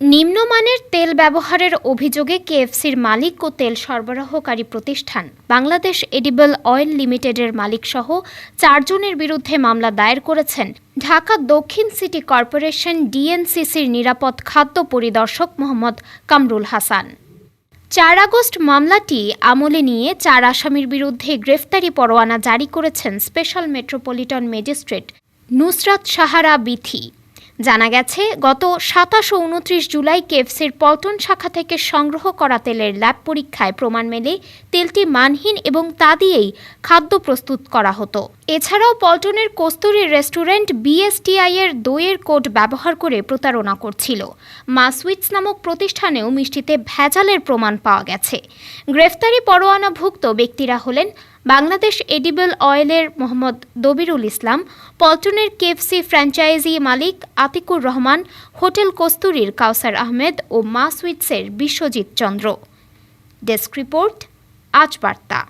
নিম্নমানের তেল ব্যবহারের অভিযোগে কেএফসির মালিক ও তেল সরবরাহকারী প্রতিষ্ঠান, বাংলাদেশ এডিবল অয়েল লিমিটেডের মালিকসহ চারজনের বিরুদ্ধে মামলা দায়ের করেছেন ঢাকা দক্ষিণ সিটি কর্পোরেশন ডিএনসিসির নিরাপদ খাদ্য পরিদর্শক মোহাম্মদ কামরুল হাসান। চার আগস্ট মামলাটি আমলে নিয়ে চার আসামির বিরুদ্ধে গ্রেফতারি পরোয়ানা জারি করেছেন special metropolitan magistrate Nusrat Sahara Bithi. জানা গেছে, গত সাতাশ ও উনত্রিশ জুলাই কেএফসির পল্টন শাখা থেকে সংগ্রহ করা তেলের ল্যাব পরীক্ষায় প্রমাণ মেলে তেলটি মানহীন এবং তা দিয়েই খাদ্য প্রস্তুত করা হতো। এছাড়াও পল্টনের কস্তুরী রেস্টুরেন্ট বিএসটিআই এর দইয়ের কোড ব্যবহার করে প্রতারণা করছিল। মা সুইটস নামক প্রতিষ্ঠানেও মিষ্টিতে ভেজালের প্রমাণ পাওয়া গেছে। গ্রেফতারি পরোয়ানাভুক্ত ব্যক্তিরা হলেন বাংলাদেশ এডিবল অয়েলের মোহাম্মদ দবিরুল ইসলাম, পল্টনের কেএফসি ফ্র্যাঞ্চাইজি মালিক আতিকুর রহমান, হোটেল কস্তুরীর কাউসার আহমেদ ও মা সুইটসের বিশ্বজিৎ চন্দ্র। Desk report, Aaj Barta.